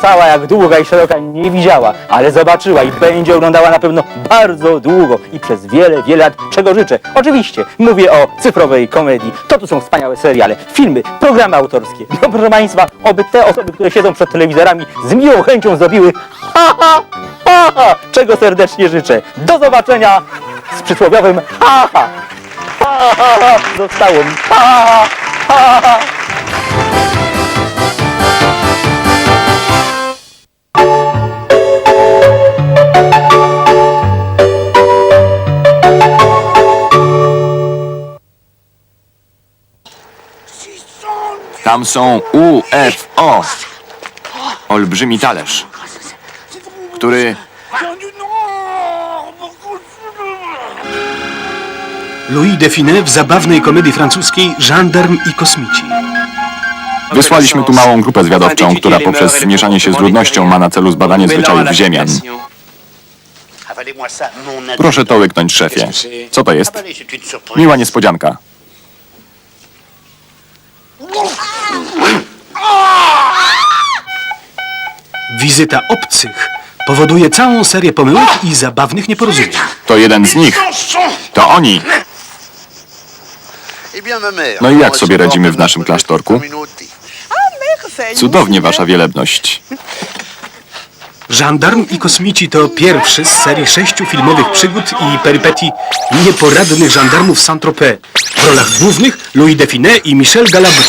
Cała jak długa i szeroka nie widziała, ale zobaczyła i będzie oglądała na pewno bardzo długo i przez wiele, wiele lat, czego życzę. Oczywiście, mówię o cyfrowej komedii. To tu są wspaniałe seriale, filmy, programy autorskie. No proszę Państwa, oby te osoby, które siedzą przed telewizorami z miłą chęcią zrobiły ha, ha, ha, ha, czego serdecznie życzę. Do zobaczenia z przysłowiowym ha, ha. Ha, ha, ha, zostało mi. Ha, ha, ha, ha. Tam są UFO. Olbrzymi talerz, który Louis Define w zabawnej komedii francuskiej Gendarm i kosmici. wysłaliśmy tu małą grupę zwiadowczą, która poprzez mieszanie się z ludnością ma na celu zbadanie zwyczajów ziemian. Proszę to łyknąć, szefie. Co to jest? Miła niespodzianka. Wizyta obcych powoduje całą serię pomyłek i zabawnych nieporozumień. To jeden z nich. To oni. No i jak sobie radzimy w naszym klasztorku? Cudownie, wasza wielebność. Gendarm i kosmici to pierwszy z serii sześciu filmowych przygód i perypetii nieporadnych żandarmów Saint-Tropez. W rolach głównych Louis Define i Michel Galabru.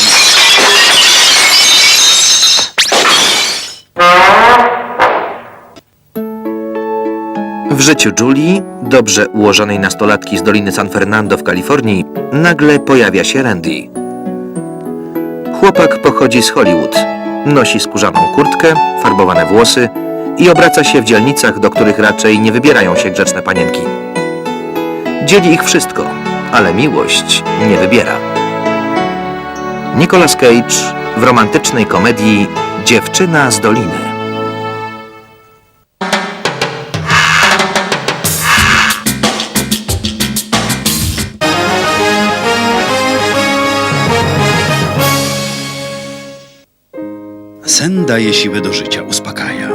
W życiu Julii, dobrze ułożonej nastolatki z Doliny San Fernando w Kalifornii, nagle pojawia się Randy. Chłopak pochodzi z Hollywood. Nosi skórzaną kurtkę, farbowane włosy i obraca się w dzielnicach, do których raczej nie wybierają się grzeczne panienki. Dzieli ich wszystko, ale miłość nie wybiera. Nicolas Cage w romantycznej komedii Dziewczyna z Doliny. Sen daje siłę do życia, uspokaja.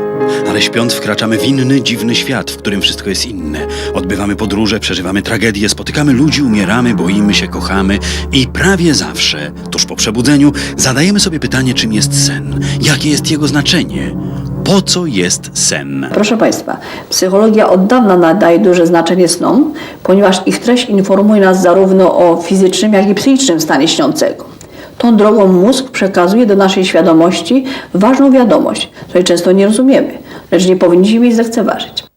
Ale śpiąc wkraczamy w inny, dziwny świat, w którym wszystko jest inne. Odbywamy podróże, przeżywamy tragedie, spotykamy ludzi, umieramy, boimy się, kochamy i prawie zawsze, tuż po przebudzeniu, zadajemy sobie pytanie, czym jest sen, jakie jest jego znaczenie, po co jest sen. Proszę Państwa, psychologia od dawna nadaje duże znaczenie snom, ponieważ ich treść informuje nas zarówno o fizycznym, jak i psychicznym stanie śniącego. Tą drogą mózg przekazuje do naszej świadomości ważną wiadomość, której często nie rozumiemy, lecz nie powinniśmy jej zlekceważyć.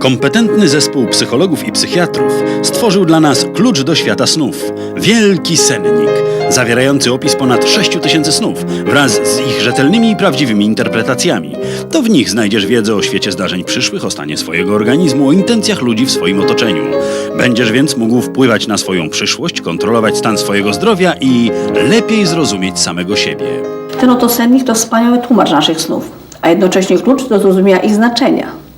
Kompetentny zespół psychologów i psychiatrów stworzył dla nas klucz do świata snów. Wielki sennik, zawierający opis ponad 6 tysięcy snów wraz z ich rzetelnymi i prawdziwymi interpretacjami. To w nich znajdziesz wiedzę o świecie zdarzeń przyszłych, o stanie swojego organizmu, o intencjach ludzi w swoim otoczeniu. Będziesz więc mógł wpływać na swoją przyszłość, kontrolować stan swojego zdrowia i lepiej zrozumieć samego siebie. Ten oto sennik to wspaniały tłumacz naszych snów, a jednocześnie klucz do zrozumienia ich znaczenia.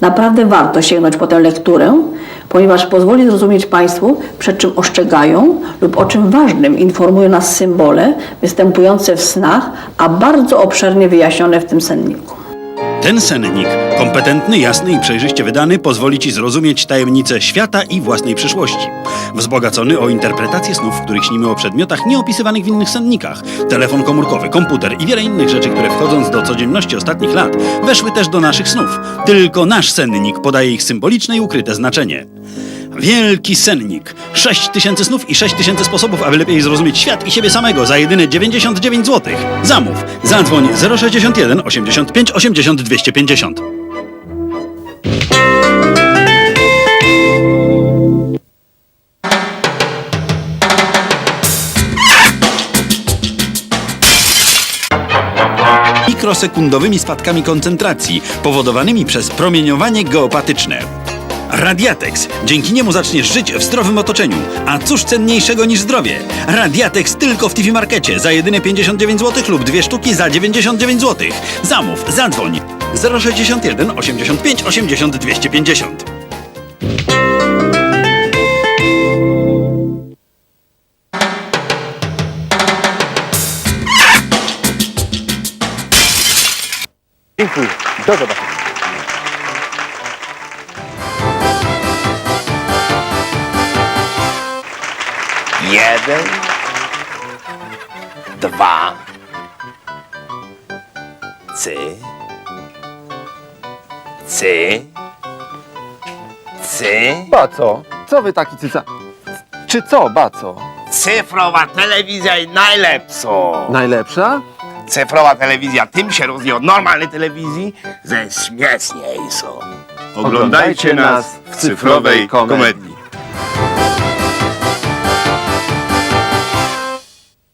Naprawdę warto sięgnąć po tę lekturę, ponieważ pozwoli zrozumieć Państwu, przed czym oszczegają lub o czym ważnym informują nas symbole występujące w snach, a bardzo obszernie wyjaśnione w tym senniku. Ten sennik, kompetentny, jasny i przejrzyście wydany, pozwoli Ci zrozumieć tajemnice świata i własnej przyszłości. Wzbogacony o interpretację snów, w których śnimy o przedmiotach nieopisywanych w innych sennikach, telefon komórkowy, komputer i wiele innych rzeczy, które wchodząc do codzienności ostatnich lat, weszły też do naszych snów. Tylko nasz sennik podaje ich symboliczne i ukryte znaczenie. Wielki sennik. 6 tysięcy snów i 6 tysięcy sposobów, aby lepiej zrozumieć świat i siebie samego za jedyne 99 zł. Zamów. Zadzwoń 061 85 80 250. mikrosekundowymi spadkami koncentracji powodowanymi przez promieniowanie geopatyczne. Radiatex. Dzięki niemu zaczniesz żyć w zdrowym otoczeniu. A cóż cenniejszego niż zdrowie? Radiatex tylko w TV Markecie za jedyne 59 zł lub dwie sztuki za 99 zł. Zamów, zadzwoń 061 85 80 250. Dziękuję. Do zobaczenia. Jeden, dwa, cy, cy, cy, Baco, co wy taki cyca... Czy co, Baco? cyfrowa telewizja jest najlepsza. Najlepsza? Cyfrowa telewizja tym się różni od normalnej telewizji, że śmieszniej są. Oglądajcie nas w cyfrowej komedii.